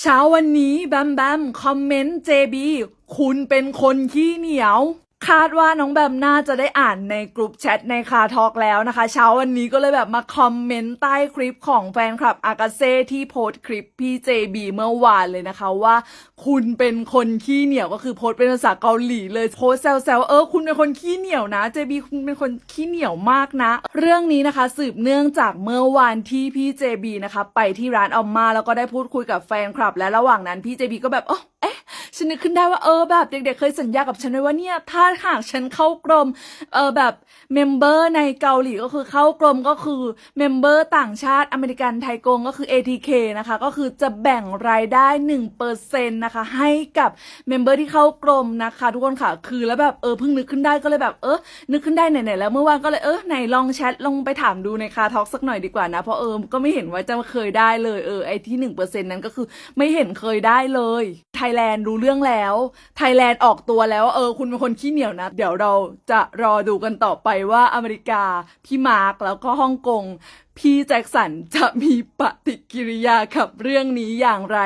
เช้าวันนี้แบมแบมคอมเมนต์ JB คุณเป็นคนขี้เหนียว คาดว่าน้องแบมน่าจะได้อ่านในกลุ่มแชทในคาทอกแล้วนะคะ เช้าวันนี้ก็เลยแบบมาคอมเมนต์ใต้คลิปของแฟนคลับอากาเซ่ที่โพสคลิปพี่ JB เมื่อวานเลยนะคะว่า คุณเป็นคนขี้เหนียวก็คือโพสเป็นภาษาเกาหลีเลยโพสแซวๆเออคุณเป็นคนขี้เหนียวนะ JB คุณเป็นคนขี้เหนียวมากนะ เรื่องนี้นะคะสืบเนื่องจากเมื่อวานที่พี่ JB นะคะไปที่ร้านออมมาแล้วก็ได้พูดคุยกับแฟนคลับ และระหว่างนั้นพี่ JB ก็แบบเออเอ๊ ฉันนึกขึ้นได้ว่าเออแบบเด็กๆเคยสัญญากับฉันไว้ว่าเนี่ยถ้าหากฉันเข้ากรมเออแบบเมมเบอร์ในเกาหลีก็คือเข้ากรมก็คือเมมเบอร์ต่างชาติอเมริกันไทยกงก็คือ ATK นะคะก็คือจะแบ่งรายได้1%นต์นะคะให้กับเมมเบอร์ที่เข้ากรมนะคะ ทุกคนค่ะคือแล้วแบบเออเพิ่งนึกขึ้นได้ก็เลยแบบเออนึกขึ้นได้ไหนๆแล้วเมื่อวานก็เลยเออไหนลองแชทลงไปถามดูในคาทอกสักหน่อยดีกว่านะเพราะเออก็ไม่เห็นว่าจะเคยได้เลยเออไอที่1%นั้นก็คือไม่เห็นเคยได้เลยไทยแลนด์รู้เรื่องแล้ว ไทยแลนด์ออกตัวแล้วเออคุณเป็นคนขี้เหนียวนะ เดี๋ยวเราจะรอดูกันต่อไปว่าอเมริกา พี่มาร์กแล้วก็ฮ่องกง พี่แจ็คสันจะมีปฏิกิริยากับเรื่องนี้อย่างไร